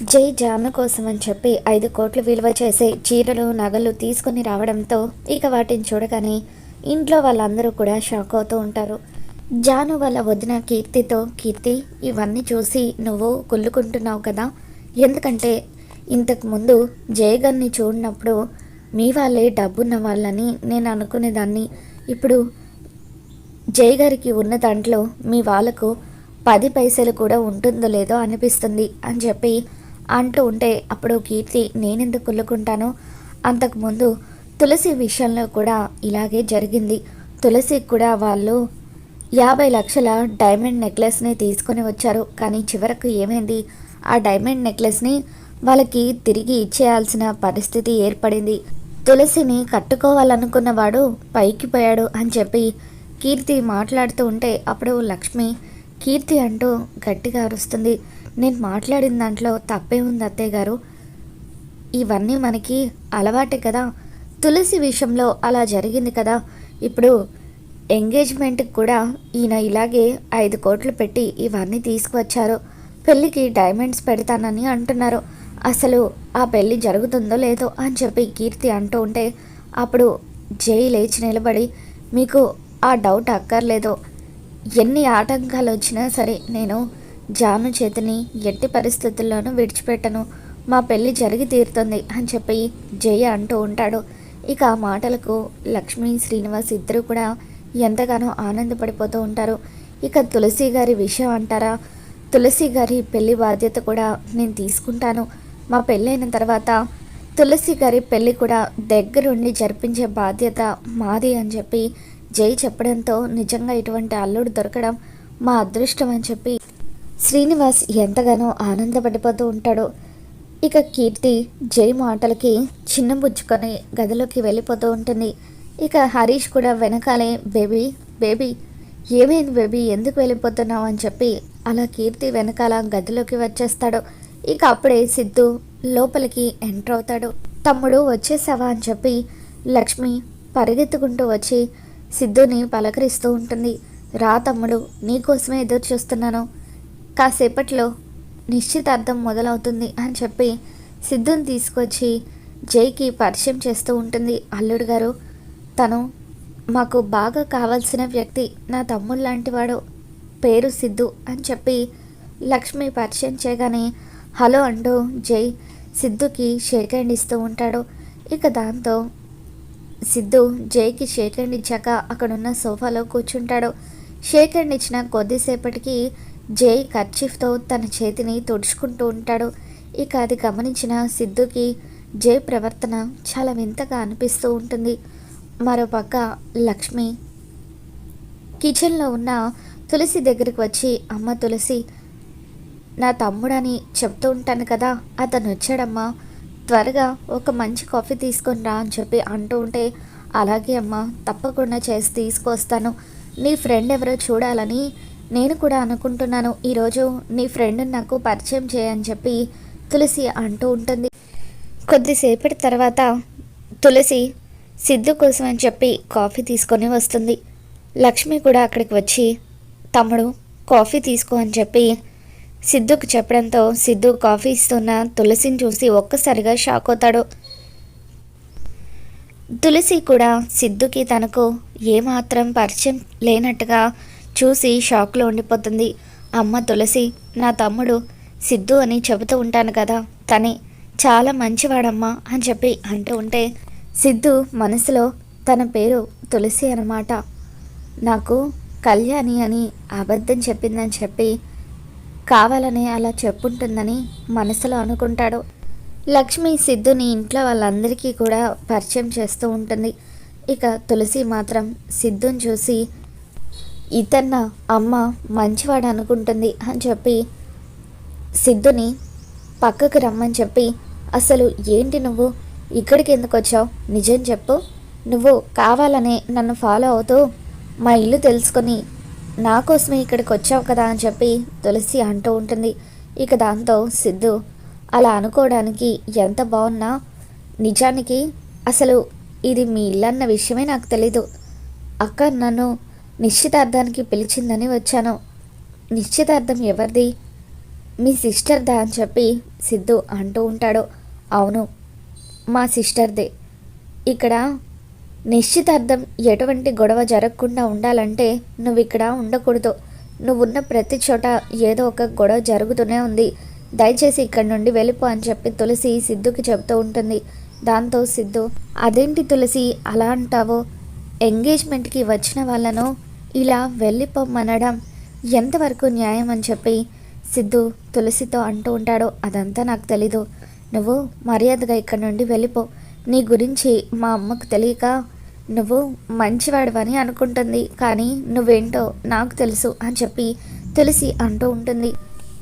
జై జామ కోసం అని చెప్పి ఐదు కోట్లు విలువ చేసే చీరలు నగలు తీసుకుని రావడంతో ఇక వాటిని చూడగానే ఇంట్లో వాళ్ళందరూ కూడా షాక్ అవుతూ ఉంటారు. జాను వాళ్ళ వదిన కీర్తితో కీర్తి ఇవన్నీ చూసి నువ్వు కుళ్ళుకుంటున్నావు కదా? ఎందుకంటే ఇంతకుముందు జయగన్ని చూడినప్పుడు మీ వాళ్ళే డబ్బున్న వాళ్ళని నేను అనుకునేదాన్ని. ఇప్పుడు జై గారికి ఉన్న దాంట్లో మీ వాళ్ళకు పది పైసలు కూడా ఉంటుందో లేదో అనిపిస్తుంది అని చెప్పి అంటూ ఉంటే అప్పుడు కీర్తి నేనెందుకు కుళ్ళుకుంటాను? అంతకుముందు తులసి విషయంలో కూడా ఇలాగే జరిగింది. తులసి కూడా వాళ్ళు యాభై లక్షల డైమండ్ నెక్లెస్ని తీసుకొని వచ్చారు. కానీ చివరకు ఏమైంది? ఆ డైమండ్ నెక్లెస్ని వాళ్ళకి తిరిగి ఇచ్చేయాల్సిన పరిస్థితి ఏర్పడింది. తులసిని కట్టుకోవాలనుకున్నవాడు పైకి పోయాడు అని చెప్పి కీర్తి మాట్లాడుతూ ఉంటే అప్పుడు లక్ష్మి కీర్తి అంటూ గట్టిగా అరుస్తుంది. నేను మాట్లాడిన దాంట్లో తప్పే ఉంది అత్తయ్య గారు? ఇవన్నీ మనకి అలవాటే కదా. తులసి విషయంలో అలా జరిగింది కదా. ఇప్పుడు ఎంగేజ్మెంట్కి కూడా ఈయన ఇలాగే ఐదు కోట్లు పెట్టి ఇవన్నీ తీసుకువచ్చారు. పెళ్ళికి డైమండ్స్ పెడతానని అంటున్నారు. అసలు ఆ పెళ్ళి జరుగుతుందో లేదో అని చెప్పి కీర్తి అంటూ ఉంటే అప్పుడు జై లేచి నిలబడి మీకు ఆ డౌట్ అక్కర్లేదు. ఎన్ని ఆటంకాలు వచ్చినా సరే నేను జాను చేతిని ఎట్టి పరిస్థితుల్లోనూ విడిచిపెట్టను. మా పెళ్ళి జరిగి తీరుతుంది అని చెప్పి జయ అంటూ ఉంటాడు. ఇక ఆ మాటలకు లక్ష్మి శ్రీనివాస్ ఇద్దరు కూడా ఎంతగానో ఆనందపడిపోతూ ఉంటారు. ఇక తులసి గారి విషయం అంటారా? తులసి గారి పెళ్ళి బాధ్యత కూడా నేను తీసుకుంటాను. మా పెళ్ళైన తర్వాత తులసి గారి పెళ్ళి కూడా దగ్గరుండి జరిపించే బాధ్యత మాది అని చెప్పి జై చెప్పడంతో నిజంగా ఇటువంటి అల్లుడు దొరకడం మా అదృష్టం అని చెప్పి శ్రీనివాస్ ఎంతగానో ఆనందపడిపోతూ ఉంటాడు. ఇక కీర్తి జై మాటలకి చిన్న బుజ్జుకొని గదిలోకి వెళ్ళిపోతూ ఉంటుంది. ఇక హరీష్ కూడా వెనకాలే బేబీ బేబీ ఏమైంది బేబీ? ఎందుకు వెళ్ళిపోతున్నావు? అని చెప్పి అలా కీర్తి వెనకాల గదిలోకి వచ్చేస్తాడు. ఇక అప్పుడే సిద్ధు లోపలికి ఎంటర్ అవుతాడు. తమ్ముడు వచ్చేసావా? అని చెప్పి లక్ష్మి పరిగెత్తుకుంటూ వచ్చి సిద్ధుని పలకరిస్తూ ఉంటుంది. రా తమ్ముడు నీకోసమే ఎదురు చూస్తున్నాను కాసేపట్లో నిశ్చితార్థం మొదలవుతుంది అని చెప్పి సిద్ధుని తీసుకొచ్చి జైకి పరిచయం చేస్తూ ఉంటుంది. అల్లుడు గారు తను మాకు బాగా కావాల్సిన వ్యక్తి నా తమ్ముడు లాంటివాడు పేరు సిద్ధు అని చెప్పి లక్ష్మి పరిచయం చేయగానే హలో అంటూ జై సిద్ధుకి షేక్ హ్యాండ్ ఇస్తూ ఉంటాడు. ఇక దాంతో సిద్ధు జైకి షేక్ హ్యాండ్ ఇచ్చాక అక్కడున్న సోఫాలో కూర్చుంటాడు. షేక్ హ్యాండ్ ఇచ్చిన కొద్దిసేపటికి జై కర్చీఫ్తో తన చేతిని తుడుచుకుంటూ ఉంటాడు. ఇక అది గమనించిన సిద్ధుకి జై ప్రవర్తన చాలా వింతగా అనిపిస్తూ ఉంటుంది. మరోపక్క లక్ష్మి కిచెన్లో ఉన్న తులసి దగ్గరికి వచ్చి అమ్మ తులసి నా తమ్ముడని చెప్తూ ఉంటాను కదా అతను వచ్చాడమ్మా త్వరగా ఒక మంచి కాఫీ తీసుకొని రా అని చెప్పి అంటూ ఉంటే అలాగే అమ్మా తప్పకుండా చేసి తీసుకొస్తాను. నీ ఫ్రెండ్ ఎవరో చూడాలని నేను కూడా అనుకుంటున్నాను ఈరోజు నీ ఫ్రెండ్ నాకు పరిచయం చేయని చెప్పి తులసి అంటూ ఉంటుంది. కొద్దిసేపటి తర్వాత తులసి సిద్ధు కోసం అని చెప్పి కాఫీ తీసుకొని వస్తుంది. లక్ష్మి కూడా అక్కడికి వచ్చి తమ్ముడు కాఫీ తీసుకో అని చెప్పి సిద్ధుకు చెప్పడంతో సిద్ధు కాఫీ ఇస్తున్న తులసిని చూసి ఒక్కసారిగా షాక్ అవుతాడు. తులసి కూడా సిద్ధుకి తనకు ఏమాత్రం పరిచయం లేనట్టుగా చూసి షాక్లో ఉండిపోతుంది. అమ్మ తులసి నా తమ్ముడు సిద్ధు అని చెబుతూ ఉంటాను కదా. తనే చాలా మంచివాడమ్మా అని చెప్పి అంటూ ఉంటే సిద్ధు మనసులో తన పేరు తులసి అనమాట నాకు కళ్యాణి అని అబద్ధం చెప్పిందని చెప్పి కావాలని అలా చెప్పుంటుందని మనసులో అనుకుంటాడు. లక్ష్మి సిద్ధుని ఇంట్లో వాళ్ళందరికీ కూడా పరిచయం చేస్తూ ఉంటుంది. ఇక తులసి మాత్రం సిద్ధుని చూసి ఇతన్న అమ్మ మంచివాడు అనుకుంటుంది అని చెప్పి సిద్ధుని పక్కకు రమ్మని చెప్పి అసలు ఏంటి నువ్వు? ఇక్కడికి ఎందుకు వచ్చావు? నిజం చెప్పు. నువ్వు కావాలనే నన్ను ఫాలో అవుతూ మా ఇల్లు తెలుసుకొని నా కోసమే ఇక్కడికి వచ్చావు కదా అని చెప్పి తులసి అంటూ ఉంటుంది. ఇక దాంతో సిద్ధు అలా అనుకోవడానికి ఎంత బాగున్నా నిజానికి అసలు ఇది మీ ఇల్లన్న విషయమే నాకు తెలీదు. అక్క నన్ను నిశ్చితార్థానికి పిలిచిందని వచ్చాను. నిశ్చితార్థం ఎవరిది? మీ సిస్టర్దా అని చెప్పి సిద్ధు అంటూ ఉంటాడు. అవును మా సిస్టర్దే. ఇక్కడ నిశ్చితార్థం ఎటువంటి గొడవ జరగకుండా ఉండాలంటే నువ్వు ఇక్కడ ఉండకూడదు. నువ్వున్న ప్రతి చోట ఏదో ఒక గొడవ జరుగుతూనే ఉంది. దయచేసి ఇక్కడి నుండి వెళ్ళిపో అని చెప్పి తులసి సిద్ధుకి చెప్తూ ఉంటుంది. దాంతో సిద్ధు అదేంటి తులసి అలా అంటావో? ఎంగేజ్మెంట్కి వచ్చిన వాళ్ళను ఇలా వెళ్ళిపోమనడం ఎంతవరకు న్యాయం అని చెప్పి సిద్ధు తులసితో అంటూ ఉంటాడో అదంతా నాకు తెలీదు. నువ్వు మర్యాదగా ఇక్కడ నుండి వెళ్ళిపో. నీ గురించి మా అమ్మకు తెలియక నువ్వు మంచివాడివని అనుకుంటుంది. కానీ నువ్వేంటో నాకు తెలుసు అని చెప్పి తులసి అంటూ ఉంటుంది.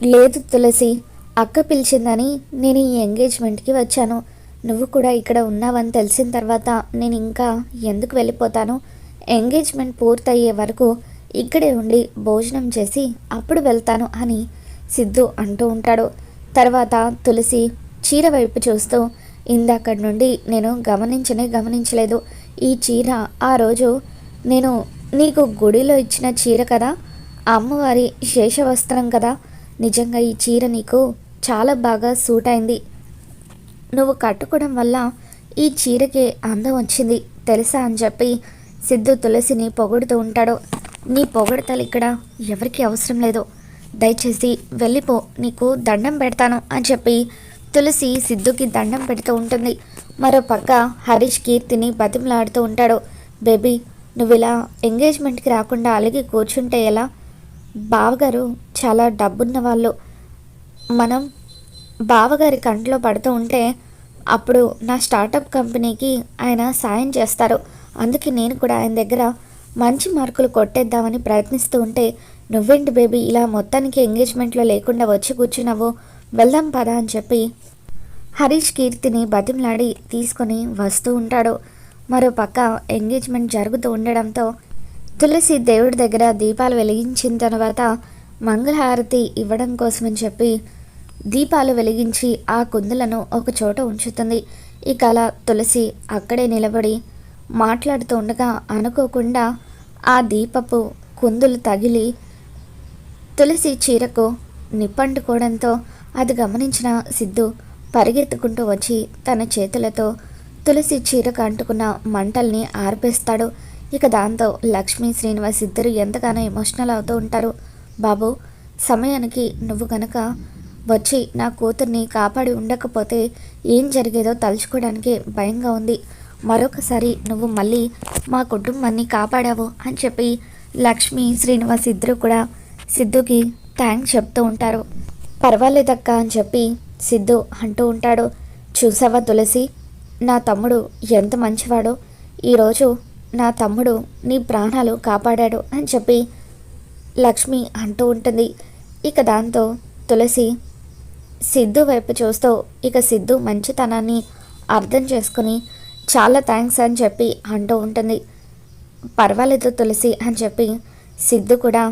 లేదు తులసి అక్క పిలిచిందని నేను ఈ ఎంగేజ్మెంట్కి వచ్చాను. నువ్వు కూడా ఇక్కడ ఉన్నావని తెలిసిన తర్వాత నేను ఇంకా ఎందుకు వెళ్ళిపోతాను? ఎంగేజ్మెంట్ పూర్తయ్యే వరకు ఇక్కడే ఉండి భోజనం చేసి అప్పుడు వెళ్తాను అని సిద్ధు అంటూ ఉంటాడు. తర్వాత తులసి చీర వైపు చూస్తూ ఇందాకటి నుండి నేను గమనించనే గమనించలేదు. ఈ చీర ఆ రోజు నేను నీకు గుడిలో ఇచ్చిన చీర కదా? అమ్మవారి శేషవస్త్రం కదా? నిజంగా ఈ చీర నీకు చాలా బాగా సూట్ అయింది. నువ్వు కట్టుకోవడం వల్ల ఈ చీరకి అందం వచ్చింది తెలుసా? అని చెప్పి సిద్ధు తులసిని పొగుడుతూ ఉంటాడు. నీ పొగడతలు ఇక్కడ ఎవరికి అవసరం లేదు. దయచేసి వెళ్ళిపో నీకు దండం పెడతాను అని చెప్పి తులసి సిద్ధుకి దండం పెడుతూ ఉంటుంది. మరో పక్క హరీష్ కీర్తిని బతిమలాడుతూ ఉంటాడు. బేబీ నువ్వు ఇలా ఎంగేజ్మెంట్కి రాకుండా అలిగి కూర్చుంటే ఎలా? బావగారు చాలా డబ్బున్న వాళ్ళు. మనం బావగారి కంట్లో పడుతూ ఉంటే అప్పుడు నా స్టార్టప్ కంపెనీకి ఆయన సాయం చేస్తారు. అందుకే నేను కూడా ఆయన దగ్గర మంచి మార్కులు కొట్టేద్దామని ప్రయత్నిస్తూ ఉంటే నువ్వేంటి బేబీ ఇలా మొత్తానికి ఎంగేజ్మెంట్లో లేకుండా వచ్చి కూర్చున్నావు? వెళ్దాం పదా అని చెప్పి హరీష్ కీర్తిని బతిమలాడి తీసుకొని వస్తూ ఉంటాడు. మరో పక్క ఎంగేజ్మెంట్ జరుగుతూ ఉండడంతో తులసి దేవుడి దగ్గర దీపాలు వెలిగించిన తర్వాత మంగళహారతి ఇవ్వడం కోసమని చెప్పి దీపాలు వెలిగించి ఆ కుందులను ఒక చోట ఉంచుతుంది. ఇక అలా తులసి అక్కడే నిలబడి మాట్లాడుతూ ఉండగా అనుకోకుండా ఆ దీపపు కుందులు తగిలి తులసి చీరకు నిప్పంటుకోవడంతో అది గమనించిన సిద్ధు పరిగెత్తుకుంటూ వచ్చి తన చేతులతో తులసి చీరకు అంటుకున్న మంటల్ని ఆర్పేస్తాడు. ఇక దాంతో లక్ష్మీ శ్రీనివాస్ ఇద్దరు ఎంతగానో ఎమోషనల్ అవుతూ ఉంటారు. బాబు సమయానికి నువ్వు కనుక వచ్చి నా కూతుర్ని కాపాడి ఉండకపోతే ఏం జరిగేదో తలుచుకోవడానికి భయంగా ఉంది. మరొకసారి నువ్వు మళ్ళీ మా కుటుంబాన్ని కాపాడావు అని చెప్పి లక్ష్మి శ్రీనివాస్ ఇద్దరు కూడా సిద్ధుకి థ్యాంక్స్ చెప్తూ ఉంటారు. పర్వాలేదక్క అని చెప్పి సిద్ధు అంటూ ఉంటాడు. చూసావా తులసి? నా తమ్ముడు ఎంత మంచివాడో. ఈరోజు నా తమ్ముడు నీ ప్రాణాలు కాపాడాడు అని చెప్పి లక్ష్మి అంటూ ఉంటుంది. ఇక దాంతో తులసి సిద్ధు వైపు చూస్తూ ఇక సిద్ధు మంచితనాన్ని అర్థం చేసుకుని చాలా థ్యాంక్స్ అని చెప్పి అంటూ ఉంటుంది. పర్వాలేదు తులసి అని చెప్పి సిద్ధు కూడా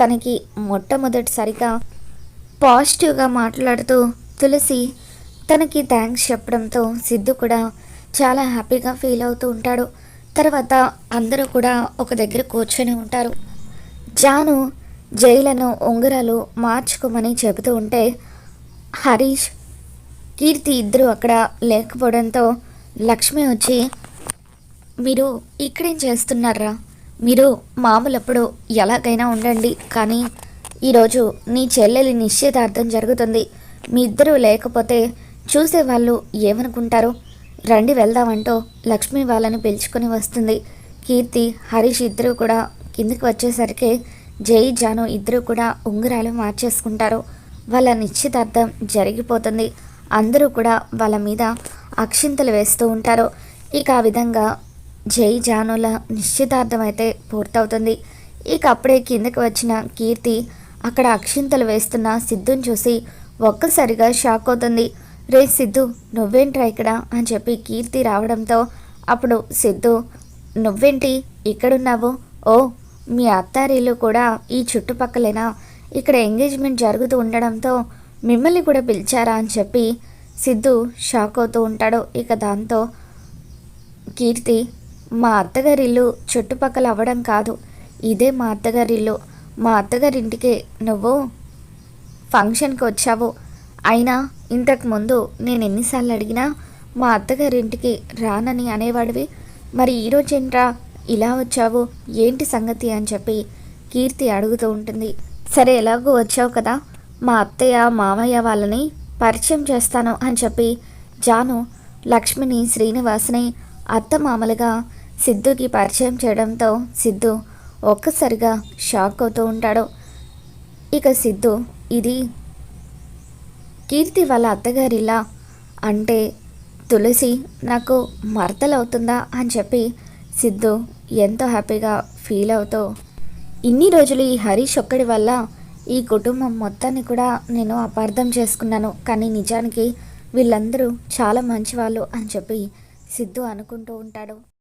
తనకి మొట్టమొదటిసారిగా పాజిటివ్గా మాట్లాడుతూ తులసి తనకి థ్యాంక్స్ చెప్పడంతో సిద్ధు కూడా చాలా హ్యాపీగా ఫీల్ అవుతూ ఉంటాడు. తర్వాత అందరూ కూడా ఒక దగ్గర కూర్చొని ఉంటారు. జాను జైలను ఉంగరాలు మార్చుకోమని చెబుతూ ఉంటే హరీష్ కీర్తి ఇద్దరు అక్కడ లేకపోవడంతో లక్ష్మి వచ్చి మీరు ఇక్కడేం చేస్తున్నారా? మీరు మామూలప్పుడు ఎలాగైనా ఉండండి కానీ ఈరోజు నీ చెల్లెలి నిశ్చితార్థం జరుగుతుంది. మీ ఇద్దరూ లేకపోతే చూసేవాళ్ళు ఏమనుకుంటారు? రండి వెళ్దామంటూ లక్ష్మి వాళ్ళని పిలుచుకొని వస్తుంది. కీర్తి హరీష్ ఇద్దరూ కూడా కిందికి వచ్చేసరికి జై జాను ఇద్దరూ కూడా ఉంగరాలు మార్చేసుకుంటారు. వాళ్ళ నిశ్చితార్థం జరిగిపోతుంది. అందరూ కూడా వాళ్ళ మీద అక్షింతలు వేస్తూ ఉంటారు. ఇక ఆ విధంగా జై జానుల నిశ్చితార్థం అయితే పూర్తవుతుంది. ఇక అప్పుడే కిందకి వచ్చిన కీర్తి అక్కడ అక్షింతలు వేస్తున్న సిద్ధుని చూసి ఒక్కసారిగా షాక్ అవుతుంది. రే సిద్ధు నువ్వేంట్రా ఇక్కడ? అని చెప్పి కీర్తి రావడంతో అప్పుడు సిద్ధు నువ్వేంటి ఇక్కడున్నావు? ఓ మీ అత్తారీలు కూడా ఈ చుట్టుపక్కలేనా? ఇక్కడ ఎంగేజ్మెంట్ జరుగుతూ ఉండడంతో మిమ్మల్ని కూడా పిలిచారా? అని చెప్పి సిద్ధు షాక్ అవుతూ ఉంటాడు. ఇక దాంతో కీర్తి మా అత్తగారిల్లు చుట్టుపక్కల అవ్వడం కాదు. ఇదే మా అత్తగారిల్లు మా అత్తగారింటికి నువ్వు ఫంక్షన్కి వచ్చావు. అయినా ఇంతకు ముందు నేను ఎన్నిసార్లు అడిగినా మా అత్తగారింటికి రానని అనేవాడివి. మరి ఈరోజు ఏంట్రా ఇలా వచ్చావు? ఏంటి సంగతి అని చెప్పి కీర్తి అడుగుతూ ఉంటుంది. సరే ఎలాగో వచ్చావు కదా? మా అత్తయ్య మామయ్య వాళ్ళని పరిచయం చేస్తాను అని చెప్పి జాను లక్ష్మిని శ్రీనివాస్ని అత్తమామలుగా సిద్ధుకి పరిచయం చేయడంతో సిద్ధు ఒక్కసారిగా షాక్ అవుతూ ఉంటాడు. ఇక సిద్ధు ఇది కీర్తి వాళ్ళ అత్తగారిలా అంటే తులసి నాకు మరతలవుతుందా అని చెప్పి సిద్ధు ఎంతో హ్యాపీగా ఫీల్ అవుతూ ఇన్ని రోజులు ఈ హరీష్ ఒక్కడి వల్ల ఈ కుటుంబం మొత్తాన్ని కూడా నేను అపార్థం చేసుకున్నాను. కానీ నిజానికి వీళ్ళందరూ చాలా మంచివాళ్ళు అని చెప్పి సిద్ధు అనుకుంటూ ఉంటాడు.